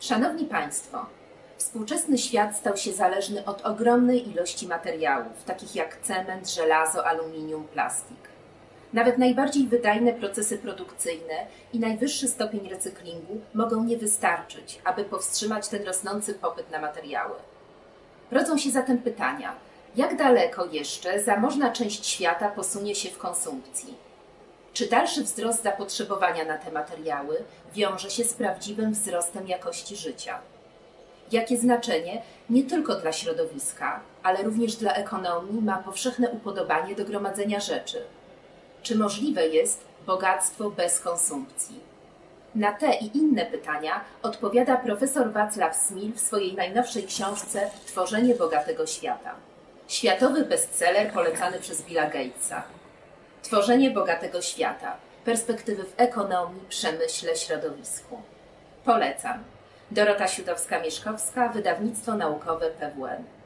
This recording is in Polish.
Szanowni Państwo, współczesny świat stał się zależny od ogromnej ilości materiałów, takich jak cement, żelazo, aluminium, plastik. Nawet najbardziej wydajne procesy produkcyjne i najwyższy stopień recyklingu mogą nie wystarczyć, aby powstrzymać ten rosnący popyt na materiały. Rodzą się zatem pytania, jak daleko jeszcze zamożna część świata posunie się w konsumpcji? Czy dalszy wzrost zapotrzebowania na te materiały wiąże się z prawdziwym wzrostem jakości życia? Jakie znaczenie nie tylko dla środowiska, ale również dla ekonomii ma powszechne upodobanie do gromadzenia rzeczy? Czy możliwe jest bogactwo bez konsumpcji? Na te i inne pytania odpowiada profesor Wacław Smil w swojej najnowszej książce Tworzenie bogatego świata. Światowy bestseller polecany przez Billa Gatesa. Tworzenie bogatego świata. Perspektywy w ekonomii, przemyśle, środowisku. Polecam. Dorota Siutowska-Mieszkowska, Wydawnictwo Naukowe PWN.